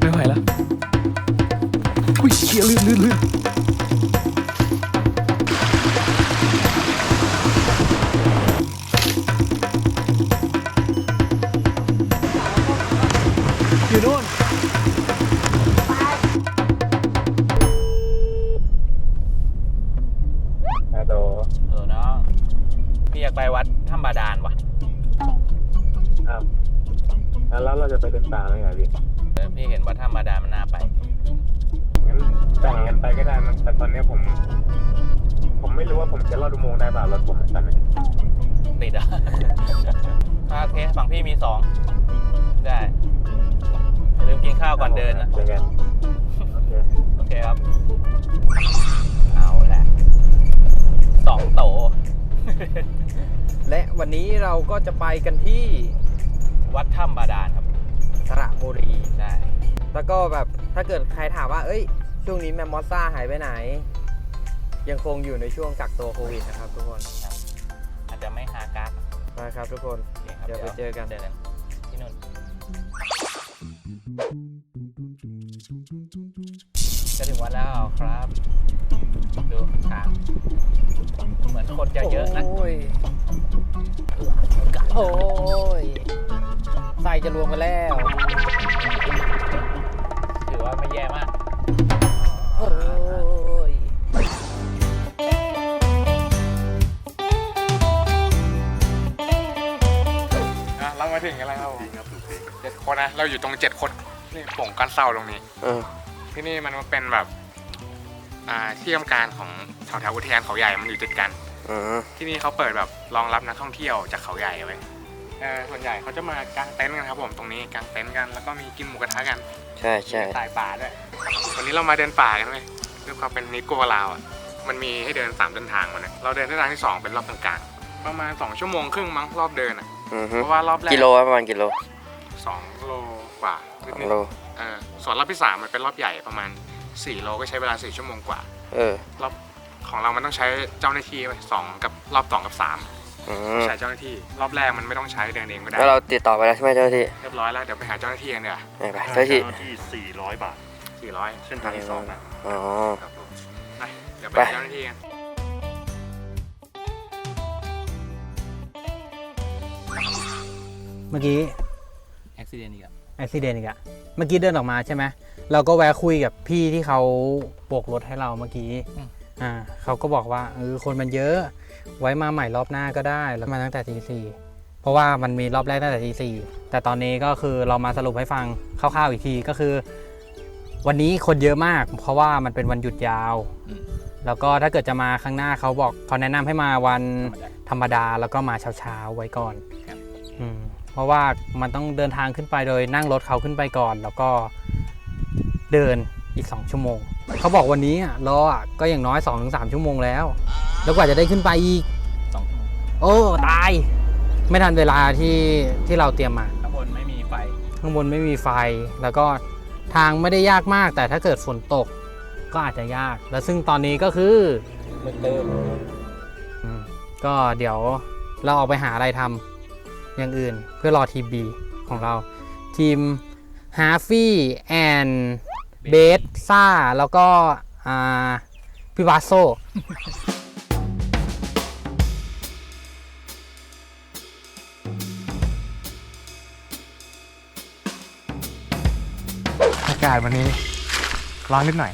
ไม่ไหวแล้วอุ้ยเชี่ยลื่นลื่นลื่น แต่ตอนนี้ผม ผมไม่รู้ว่าผมจะรอดอุโมงค์ได้เปล่ารถผมเหมือนกันเลยติดอะ อะโอเคฝั่งพี่มีสองได้อย่าลืมกินข้าวก่อนเดินนะเจอกันโอเค โอเคครับ เอาแหละสองโต และวันนี้เราก็จะไปกันที่วัดถ้ำบาดาลครับ สระบุรีใช่แล้วก็แบบถ้าเกิดใครถามว่า เอ้ย ช่วงนี้แมมมอสซ่าหายไปไหน ยังคงอยู่ในช่วงกักตัวโควิดนะครับทุกคนอาจจะไม่หาการ์ดนะครับทุกคนโอเคครับเดี๋ยวไปเจอกันเดินที่นู่นจะถึงวัดแล้วครับ ดูทางเหมือนคนจะเยอะนะโอ้ยโอ้ยใส่จะรวมกันแล้ว ถือว่าไม่แย่มาก มาถึงกันแล้วครับเจ็ดคนนะ เราอยู่ตรงเจ็ดคนนี่โป่งกันเศร้าตรงนี้ เออ ที่นี่มันเป็นแบบ อ่าที่ทำการของแถวแถวๆอุทยานเขาใหญ่มันอยู่ติดกันอืมที่นี่เขาเปิดแบบรองรับนักท่องเที่ยวจากเขาใหญ่ไว้เออส่วนใหญ่เขาจะมากางเต็นท์กันครับผมตรงนี้กางเต็นท์กันแล้วก็มีกินหมูกระทะกันใช่ใช่สายป่าด้วยวันนี้เรามาเดินป่ากันเลยด้วยความเป็นนิโกลาวอะมันมีให้เดินสามเส้นทางมันยเราเดินเส้นทางที่สองเป็นรอบกลางๆประมาณสองชั่วโมงครึ่งมั้งรอบเดินอะ อือฮึเพราะว่ารอบแรกกิโลประมาณกิโลสองโลกว่าสองนิดโลๆเออส่วนรอบที่สามมันเป็นรอบใหญ่ประมาณสี่โลก็ใช้เวลาสี่ชั่วโมงกว่า เออรอบของเรามันต้องใช้เจ้าหน้าที่ไปสองกับรอบสองกับสามอืมใช้เจ้าหน้าที่ รอบแรกมันไม่ต้องใช้เดินเองก็ได้แล้วเราติดต่อไปแล้วใช่ไหมเจ้าหน้าที่เรียบร้อยแล้วเดี๋ยวไปหาเจ้าหน้าที่กันเดี๋ยวไปไปเจ้าหน้าที่ที่400บาท สี่ร้อยเส้นทางที่สองนะอ๋อ ครับผมไปเดี๋ยวไปไปหาเจ้าหน้าที่กัน เมื่อกี้อุบิเหตุอีกอะอุบิเหตุอีกอะเมื่อกี้เดินออกมาใช่ไหมเราก็แวะคุยกับพี่ที่เขาโบกรถให้เราเมื่อกี้อ่าเขาก็บอกว่าเออคนมันเยอะ ไว้มาใหม่รอบหน้าก็ได้แล้วมาตั้งแต่ตีสี่เพราะว่ามันมีรอบแรกตั้งแต่ตีสี่แต่ตอนนี้ก็คือเรามาสรุปให้ฟังคร่าวๆอีกทีก็คือ วันนี้คนเยอะมาก เพราะว่ามันเป็นวันหยุดยาว แล้วก็ถ้าเกิดจะมาข้างหน้าเขาบอกเขาแนะนำให้มาวันธรรมดาแล้วก็มาเช้าๆไว้ก่อนครับอืม เพราะว่ามันต้องเดินทางขึ้นไปโดยนั่งรถเขาขึ้นไปก่อน แล้วก็เดินอีก 2 ชั่วโมง เขาบอกวันนี้อะรออะก็อย่างน้อย 2-3 ชั่วโมงแล้ว แล้วกว่าจะได้ขึ้นไปอีก สองชั่วโมงโอ้ตาย ไม่ทันเวลาที่ที่เราเตรียมมา ข้างบนไม่มีไฟ ข้างบนไม่มีไฟแล้วก็ทางไม่ได้ยากมาก แต่ถ้าเกิดฝนตกก็อาจจะยาก แล้วซึ่งตอนนี้ก็คืออืมก็เดี๋ยวเราออกไปหาอะไรทำ อย่างอื่น เพื่อรอทีม B ของเรา ทีมฮาฟี่แอนเบสซ่าแล้วก็อ่าพี่วาโซอากาศวันนี้ร้อนนิดหน่อย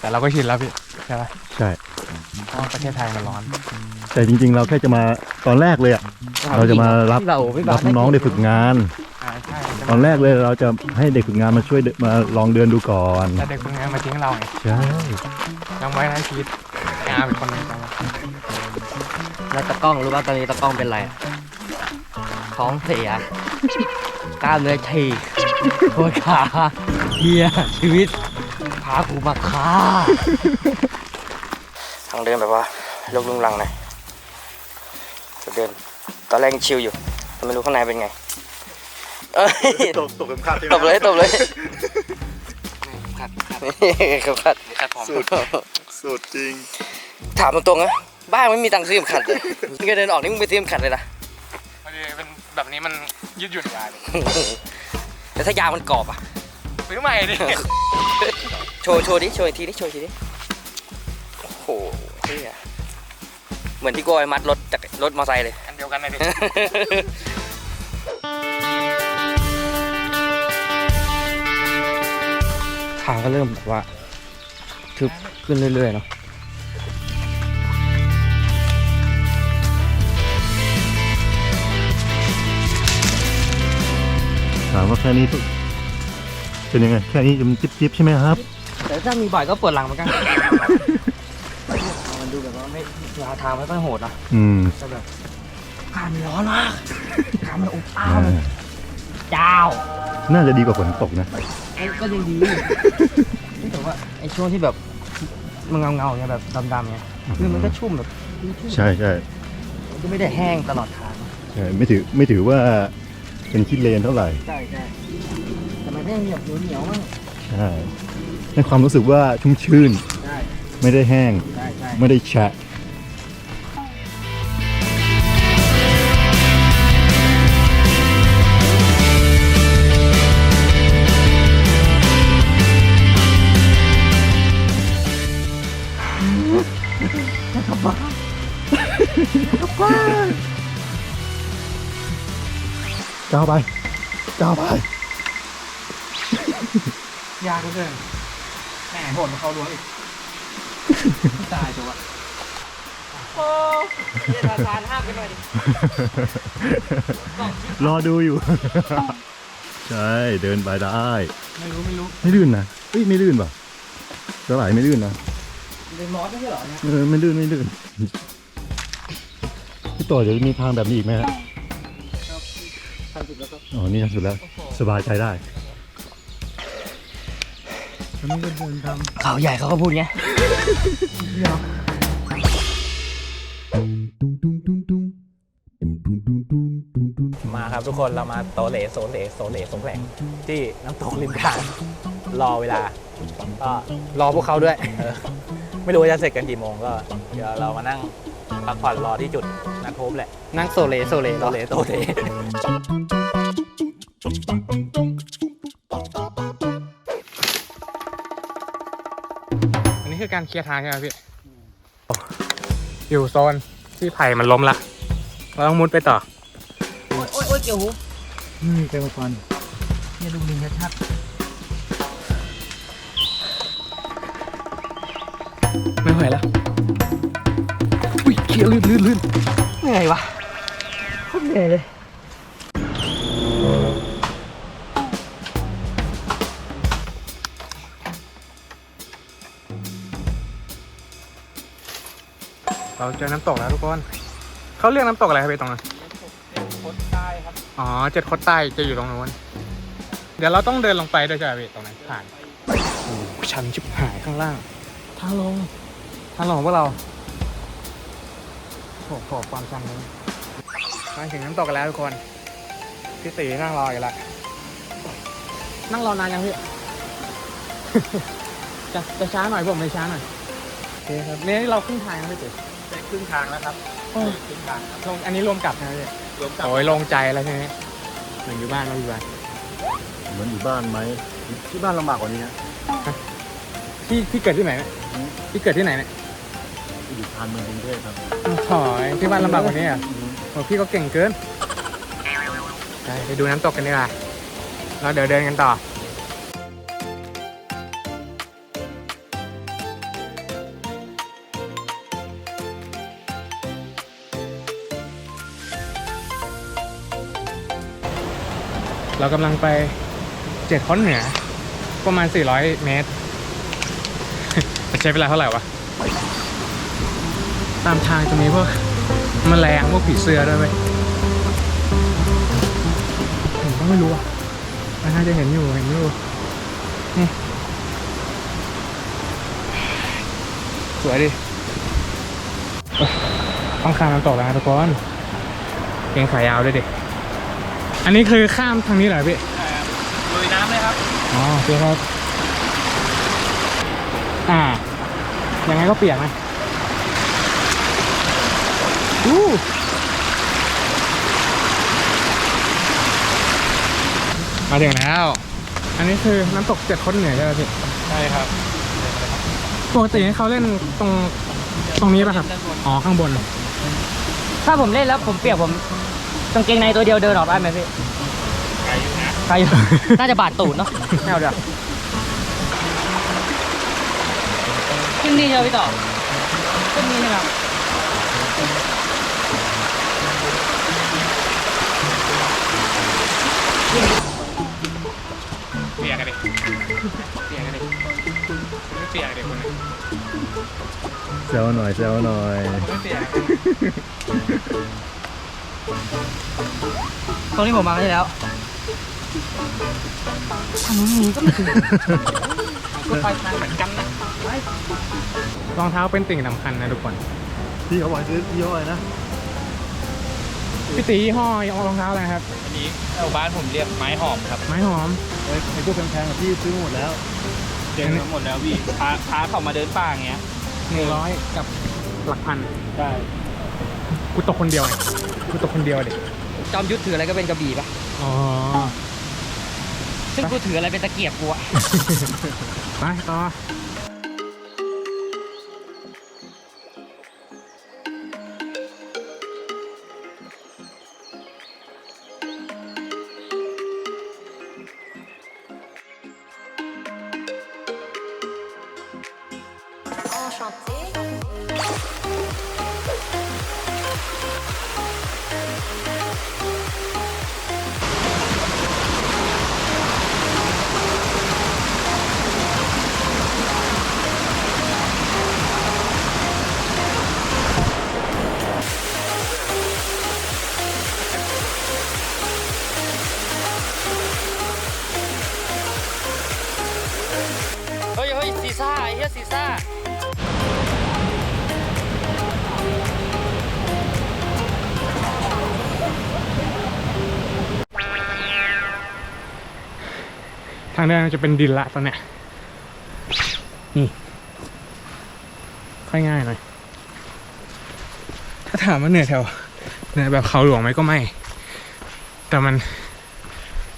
แต่เราก็ชินแล้วพี่ ใช่ไหมใช่ เพราะว่าประเทศไทยมันร้อน แต่จริง ๆ เราแค่จะมาตอนแรกเลยอะเราจะมารับเราพี่บารับสน้องเด็กฝึกงาน อ่าใช่ตอนแรกเลยเราจะให้เด็กฝึกงานมาช่วยเดินมาลองเดินดูก่อนแต่เด็กคนนี้มาทิ้งเราไงใช่ยังไว้นะชีวิตงานเป็นคนหนึงจังแล้วตะกล้องรู้ป่ะตอนนี้ตะกล้องเป็นไรอะท้องเสีย กล้ามเนื้อฉีกปวดขาเฮียชีวิตพากูมาฆ่าทางเดินแบบว่าลุกลุงลังหน่อยจะ เดิน ตอนแรกยังชิลอยู่แต่ไม่รู้ข้างในเป็นไงเอ้ยตกตกเข็มขัดตบเลยตบเลยขัดขัดเขาขัดขัดผมสุดสุดจริง ถามตรงๆนะบ้านไม่มีตังค์ซื้อเข็มขัดเลยมึงจะเดินออกนี่มึงไปซื้อเข็มขัดเลยนะพอดีเป็นแบบนี้มันยืดหยุ่นยายเลยแต่ถ้ายางมันกรอบอะซื้อใหม่ดิโชว์โชว์ดิโชว์อีกทีดิโชว์อีกทีดิโอ้โหเฮียเหมือนที่โกยมัดรถจาก รถมอไซค์เลย อันเดียวกันเลยดิทางก็เริ่มแบบว่าทึบขึ้นเรื่อยๆเนาะถามว่าแค่นี้เป็นยังไง แค่นี้จะมันจิ๊บจิ๊บใช่ไหมครับ แต่ถ้ามีบ่อยก็ปวดหลังเหมือนกันมัน ดูแบบว่าไม่ยาทางไม่ค่อยโหดนะอืมแต่แบบอากาศมันร้อนมากอากาศมันอบอ้าอ่าวเลยเจ้าน่าจะดีกว่าฝนตกนะเอ้ยก็ยังดี แต่ว่าไอ้ช่วงที่แบบมันเงาเงาๆเนี่ยแบบดำๆเนี่ยคือมันก็ชุ่มแบบชุ่มใช่ใช่มันก็ไม่ได้แห้งตลอดทาง ใช่ไม่ถือไม่ถือว่าเป็นขี้เลนเท่าไหร่ใช่ใช่แต่มันก็ยังเหนียวเหนียวๆมั้งใช่ในความรู้สึกว่าชุ่มชื่นใช่ ไม่ได้แห้งใช่ใช่ไม่ได้แฉะก้าวไปก้าวไป ยากเหลือเกินแหมโหดมาเขาล้วงอีก ตายตัวะโอ้เรียนทาทานห้ามกันหน่อยดิรอดูอยู่ ใช่เดินไปได้ ไม่รู้ไม่รู้ไม่ลื่นนะเอ้ยไม่ลื่นป่ะสลายไม่ลื่นนะเป็นมอสไม่ใช่เหรอเนี่ยเออไม่ลื่นไม่ลื่นพี่ต่อเดี๋ยวมีทางแบบนี้อีกไหมฮะทันสุดแล้วก็อ๋อนี่ทางสุดแล้ว สบายใจได้อั นนี้ก็เดินทเขาใหญ่เขาก็พูดไงมาครับทุกคนเรามาโตเลโซเลโซเลโซแหลงที่น้ำตกริมทางรอเวลาก็ำรอพวกเขาด้วย เออไม่รู้ว่าจะเสร็จกันกี่โมงก็เดี๋ยวเรามานั่งพักผ่อนรอที่จุดนัดพบแหละ นั่งโซเลโซเลโตเลโตเลอั การเคลียร์ทางใช่ไหมพี่อยู่โซนที่ไผ่มันล้มละเราต้องมุดไปต่อ โอ๊ยโอ๊ยโอ๊ยเกี่ยวหูนี่เป็นควันเนี่ยดูลิงชัดไม่ไหวแล้วอุ้ยเขียลื่นลื่นลื่นๆเหนื่อยวะโคตรเหนื่อยเลย เราเจอน้ำตกแล้วทุกคนเขาเรียกน้ำตกอะไรครับพี่ตรงนั้นคนใต้ครับ อ๋อเจ็ดคดใต้จะอยู่ตรงนู้น เดี๋ยวเราต้องเดินลงไปด้วยใช่ไหมพี่ตรงนั้นผ่านโอ้โหชันชิบหายข้างล่าง ทางลง ทางลงของพวกเราโอ้โหความชันนี้มาถึงน้ำตกกันแล้วทุกคน พี่ตีนั่งรออยู่ละนั่งรอนานยังพี่ จะจะช้าหน่อยผมไม่ช้าหน่อยโอเคครับนี่เราครึ่งทางแล้วพี่ตีได้ค รึ่งทางแล้วครับโอ้ยครึ่งทางครับลงอันนี้รวมกลับนะพี่รวมกับโอ้ยลงใจแล้วใช่ไหมเหมือนอยู่บ้านเราอยู่บ้านเหมือนอยู่บ้านไหมที่บ้านลำบากกว่านี้นะพี่พี่เกิดที่ไหนเนี่ยพี่เกิดที่ไหนเนี่ยอยู่ชานเมืองกรุงเทพครับถอยที่บ้านลำบากกว่านี้อะโอ้พี่ก็เก่งเกินไปไปดูน้ำตกกันดีกว่าแล้วเดี๋ยวเดินกันต่อ เรากำลังไปเจ็ดค้อนเหนือ ประมาณ 400 เมตร ใช้เวลาเท่าไหร่วะ ตามทางจะมีพวกมแมลงพวกผีเสื้อด้วยไหมผมก็ไม่รู้อะมันน่าจะเห็นอยู่เห็นอยู่นี่สวยดิต้องข้ามน้ำตกแล้วนะทุกคนเกงขายาวด้วยดิ อันนี้คือข้ามทางนี้เหรอพี่ลุยน้ำเลยครับ อ๋อโอเคครับ อ่า ยังไงก็เปียกนะอู้มาถึงแล้ว อันนี้คือน้ำตกเจ็ดคนเหนือใช่ไหมพี่ ใช่ครับปกติเขาเล่นตรงตรงนี้ป่ะครับ อ๋อข้างบน ถ้าผมเล่นแล้วผมเปียกผม กางเกงในตัวเดียวเดินออกได้ไหมพี่ไกลอยู่นะใครอยู่น่าจะบาดตูดเนาะไม่เอาเดี๋ยวขึ้นนี่ใช่ไหมพี่ต่อขึ้นนี่ใช่ไหมครับเปียกกันดิเปียกกันดิไม่เปียกเด็กคนนี้เซลหน่อยเซลหน่อยไม่เปียก ตรงนี้ผมมาได้แล้วทางนู้นมีก็ไม่ถึงก็ไปทางเหมือนกันนะรองเท้าเป็นสิ่งสำคัญนะทุกคนพี่เขาบอกให้ซื้อยี่ห้ออะไรนะพี่ตียี่ห้อรองเท้าอะไรครับ อันนี้แถวบ้านผมเรียกไม้หอมครับ ไม้หอมไอ้ไอ้พวกแพงๆอะพี่ซื้อหมดแล้วเดินมาหมดแล้วพี่พาพาเขามาเดินป่าอย่างเงี้ยหนึ่งร้อยกับหลักพันใช่ กูตกคนเดียวไงกูตกคนเดียวดิจอมยุทธถืออะไรก็เป็นกระบี่ปะอ๋อซึ่งกูถืออะไรเป็นตะเกียบกูอะ ไปต่อางดินมันจะเป็นดินละตอนเนี้ยนี่ ค่อยง่ายหน่อย ถ้าถามว่าเหนื่อยแถวเหนื่อยแบบเขาหลวงไหมก็ไม่ แต่มัน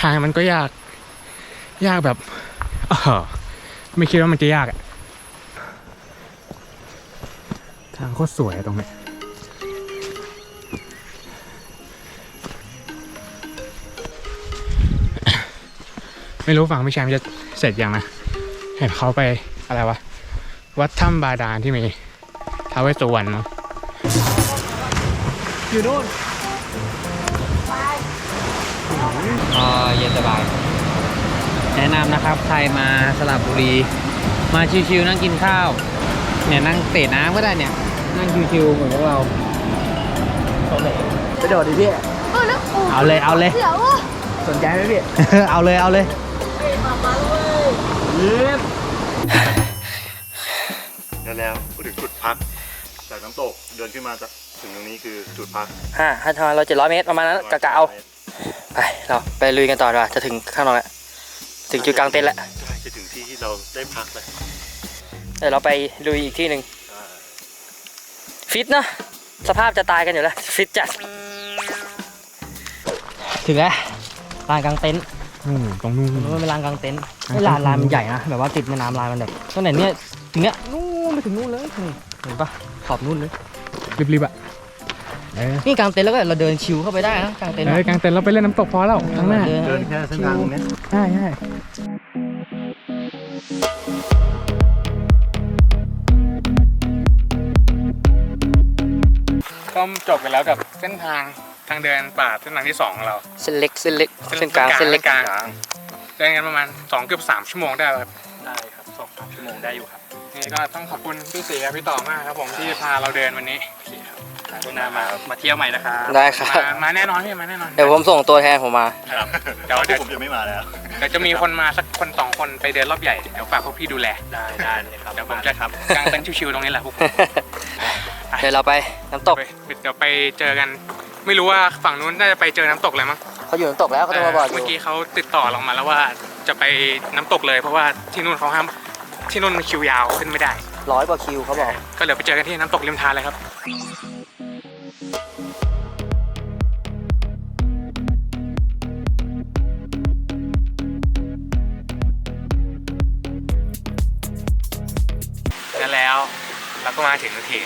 ทางมันก็ยาก ยากแบบเออไม่คิดว่ามันจะยากอะทางโคตรสวยตรงเนี้ย ไม่รู้ฝั่งพี่แชมป์จะเสร็จยังนะ เห็นเขาไปอะไรวะ วัดถ้ำบาดาลที่มีท้าวเวสสุวรรณมั้งอ่าเย็นสบาย แนะนำนะครับใครมาสระบุรี มาชิวๆนั่งกินข้าว เนี่ยนั่งเตะน้ำก็ได้เนี่ย นั่งชิวๆเหมือนพวกเราไปโดดดิพี่ เอาเลยเอาเลยสนใจไหมพี่ เอาเลยเอาเลย แล้วแล้วพูดถึงจุดพักจากน้ำตกเดินขึ้นมาจากถึงตรงนี้คือจุดพักห้าห้าทางเราเจ็ดร้อยเมตรประมาณนั้นกะกะเอาไปเราไปลุยกันต่อดีกว่าจะถึงข้างนอกแล้วถึงจุดกลางเต็นท์แล้วใช่จะถึงที่ที่เราได้พักเลยเดี๋ยวเราไปลุยอีกที่หนึ่งฟิตเนอะสภาพจะตายกันอยู่แล้วฟิตจัดถึงแล้วลานกลางเต็นท์ อืมตรงนู้นมันเป็นลานกลางเต็นท์อ่าไม่ลานลานมันใหญ่นะแบบว่าติดแม่น้ำลานมันแบบตั้งแต่เนี้ยถึงเนี้ยนู่นไปถึงนู่นเลยนี่เห็นปะขอบนู่นเลยรีบๆอะเออนี่กลางเต็นท์แล้วก็เราเดินชิวเข้าไปได้นะกลางเต็นท์เออะอกลางเต็นท์เราไปเล่นน้ำตกพอแล้วข้างหน้าเดินแค่เส้นทางตรงเนี้ยใช่ใช่ก็จบไปแล้วกับเส้นทาง ทางเดินป่าเส้นทางที่สองของเราเส้นเล็กเส้นเล็กเส้นกลางเส้นเล็กกลางเดินกันประมาณสองเกือบสามชั่วโมงได้ครับได้ครับสองสามชั่วโมงได้อยู่ครับนี่ก็ต้องขอบคุณพี่สีกับพี่ต่อมากครับผมที่พาเราเดินวันนี้ทุกนามามาเที่ยวใหม่นะครับ ได้ครับมามาแน่นอนพี่มาแน่นอน เดี๋ยวผมส่งตัวแทนผมมาครับเดี๋ยวพวเดี๋กยวผมจะไม่มาแล้วเดี๋ยวจะมีคนมาสักคนสองคนไปเดินรอบใหญ่ เดี๋ยวฝากพวกพี่ดูแล ได้ได้เลยครับ เดี๋ยวผมจะครับกางเต็นท์ชิวๆตรงนี้แหละพวกผมเดี๋ยวเราไปน้ำตกไปเดี๋ยวไปเจอกัน ไม่รู้ว่าฝั่งนู้นน่าจะไปเจอน้ำตกแล้วมั้งเขาอยู่น้ำตกแล้วเขาโทรมาบอกอเมื่อกี้เขาติดต่อลงมาแล้วว่าจะไปน้ำตกเลย เพราะว่าที่นู่นเขาห้ามที่นู่นคิวยาวขึ้นไม่ได้ ร้อยกว่าคิวเขาบอก ก็เดี๋ยวไปเจอกันที่น้ำตกริมทานเลยครับ นั่นแล้วเราก็มาถึงที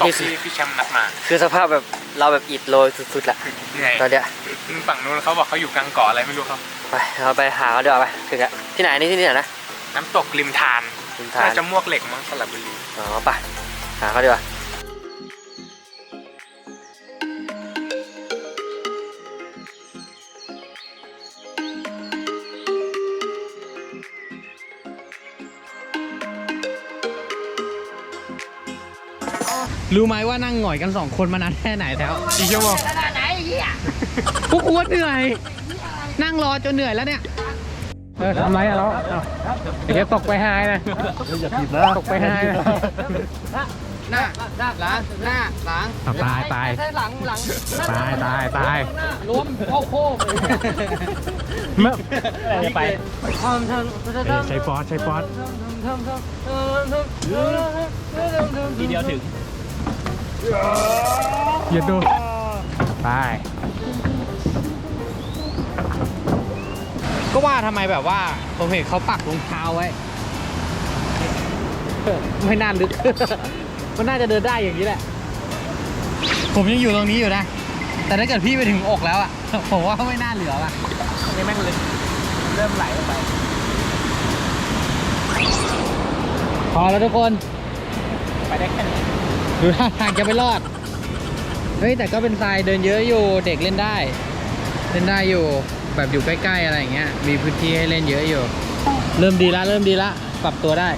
ตกนี่คือที่พี่แชมป์นัดมา คือสภาพแบบเราแบบอิดโรยสุดๆละเหนื่อยตอนเนี้ยฝั่งนู้นเขาบอกเขาอยู่กลางเกาะอะไรไม่รู้ครับไปเราไปหาเขาดีกว่าไปถึงอะที่ไหนนี่ที่ไหนนะน้ำตกริมทานทิมทานน่าจะมวกเหล็กมั้งสลับบุรีอ๋อไปหาเขาดีกว่า รู้ไหมว่านั่งหงอยกันสองคนมานานแค่ไหนแล้วกี่ชั่วโมงพวกกูว่าเหนื่อย นั่งรอจนเหนื่อยแล้วเนี่ยเออทำไรอะเราเดี๋ยวตกไปไฮนะอย่าผิดนะตกไปไฮนะหน้าหน้าหลังหน้าหลังตายตายใช่หลังหลังตายตายตายล้มเข้าโค้งเมื่อไปใช้ฟอสใช้ฟอสทีเดียวถึง อย่าดู ไป ก็ว่าทำไมแบบว่าผมเห็นเขาปักรองเท้าไว้ ไม่น่าลึก มันน่าจะเดินได้อย่างนี้แหละ ผมยังอยู่ตรงนี้อยู่นะ แต่ถ้าเกิดพี่ไปถึงอกแล้วอะ ผมว่าไม่น่าเหลืออะนี่แม่งลึกเริ่มไหลลงไป พอแล้วทุกคน ไปได้แค่นี้ ดูท่าทางจะไม่รอด เฮ้ยแต่ก็เป็นทรายเดินเยอะอยู่เด็กเล่นได้ เล่นได้อยู่แบบอยู่ใกล้ๆอะไรอย่างเงี้ยมีพื้นที่ให้เล่นเยอะอยู่ เริ่มดีละเริ่มดีละปรับตัวได้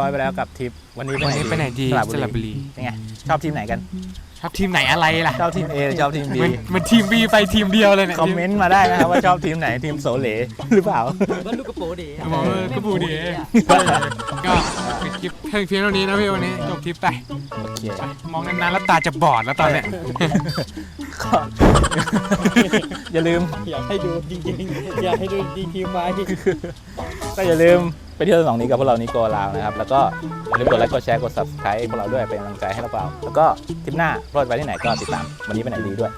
รียบร้อยไปแล้วกับทริปวันนี้วันนี้ไปไหนดีสระสระบุรีเป็นไงชอบทีมไหนกัน ชอบทีมไหนอะไรล่ะชอบทีม A หรือชอบทีม B มันมันทีมบีไปทีมเดียวเลยเนี่ยคอมเมนต์มาได้นะครับว่าชอบทีมไหนทีมโสเหลหรือเปล่ามันลูกกระโปรงดีบอกเออก็บูดีก็ปิดคลิปเพียงเพียงเท่านี้นะพี่วันนี้จบคลิปไปโอเคมองนานๆแล้วตาจะบอดแล้วตอนเนี้ย ก็ อย่าลืมอยากให้ดูจริงๆ อยากให้ดูจริงๆไปก็อย่าลืม ไปเที่ยวสองนี้กับพวกเรานิโกลาวนะครับ แล้วก็อย่าลืมกดไลค์กดแชร์กด subscribe พวกเราด้วยเป็นกำลังใจให้เราเปล่าแล้วก็ทริปหน้าเราจะไปที่ไหนก็ติดตามวันนี้ไปไหนดีด้วย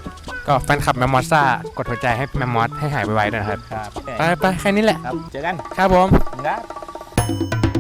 ก็แฟนคลับแมมมอสซ่ากดหัวใจให้แมมมอสให้หายไวๆด้วยนะครับครับไปไปแค่นี้แหละครับเจอกันครับผม ครับ